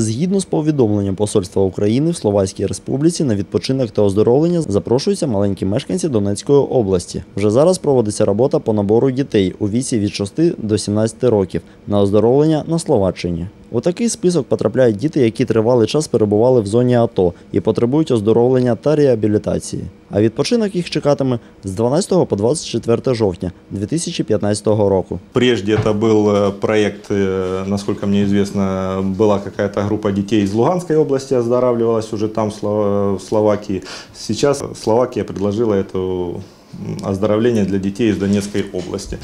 Згідно з повідомленням Посольства України в Словацькій Республіці на відпочинок та оздоровлення запрошуються маленькі мешканці Донецької області. Вже зараз проводиться робота по набору дітей у віці від 6 до 17 років на оздоровлення на Словаччині. У такий список потрапляють діти, які тривалий час перебували в зоні АТО і потребують оздоровлення та реабілітації. А відпочинок їх чекатиме з 12 по 24 жовтня 2015 року. Прежде это был э, проект, э, насколько мне известно, была какая-то группа детей из Луганской области, оздоравливалась уже там, в Слова- в Словакии. Сейчас Словакия предложила это оздоровление для детей из Донецкой области.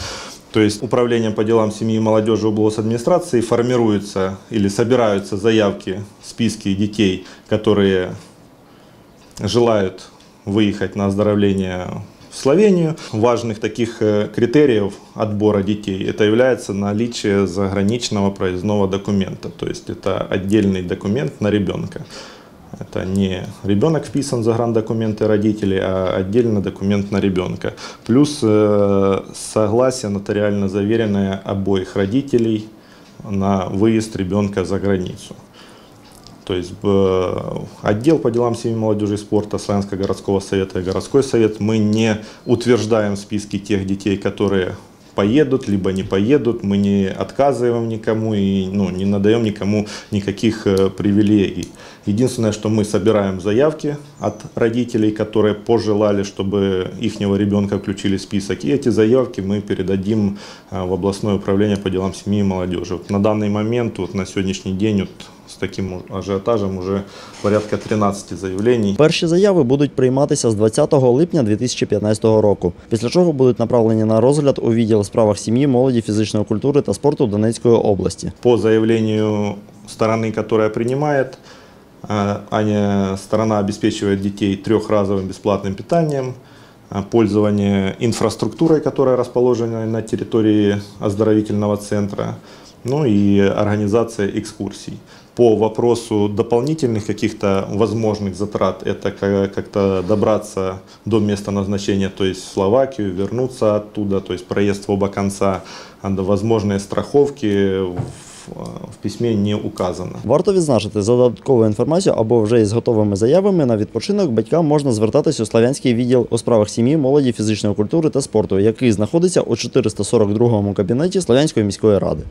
То есть управлением по делам семьи и молодежи администрации формируются или собираются заявки, списки детей, которые желают выехать на оздоровление в Словению. Важных таких э, критериев отбора детей это является наличие заграничного проездного документа. То есть это отдельный документ на ребенка. Это не ребенок вписан в заграндокументы родителей, а отдельно документ на ребенка. Плюс э, согласие нотариально заверенное обоих родителей на выезд ребенка за границу. То есть э, отдел по делам семьи, молодежи и спорта Славянского городского совета и городской совет мы не утверждаем списки тех детей, которые поедут, либо не поедут, мы не отказываем никому и ну, не надаем никому никаких э, привилегий. Единственное, что мы собираем заявки от родителей, которые пожелали, чтобы их ребенка включили в список, и эти заявки мы передадим э, в областное управление по делам семьи и молодежи. Вот на данный момент, вот на сегодняшний день, вот с таким ажиотажем уже порядка 13 заявлений. Перші заяви будуть прийматися з 20 липня 2015 року, після чого будуть направлені на розгляд у відділ у справах сім'ї, молоді, фізичної культури та спорту Донецької області. По заявлению стороны, которая принимает, э, Аня, сторона обеспечивает детей трехразовым бесплатным питанием, э, пользование инфраструктурой, которая расположена на территории оздоровительного центра, ну и организация экскурсий. По вопросу дополнительных каких-то возможных затрат, это ка- как-то добраться до места назначения, то есть в Словакию, вернуться оттуда, то есть проезд в оба конца, а до возможные страховки в, в письме не указано. Варто відзначити, за додатковою інформацією або вже із готовими заявами на відпочинок батькам можна звертатись у Славянський відділ у справах сім'ї, молоді, фізичної культури та спорту, який знаходиться у 442 кабінеті Славянської міської ради.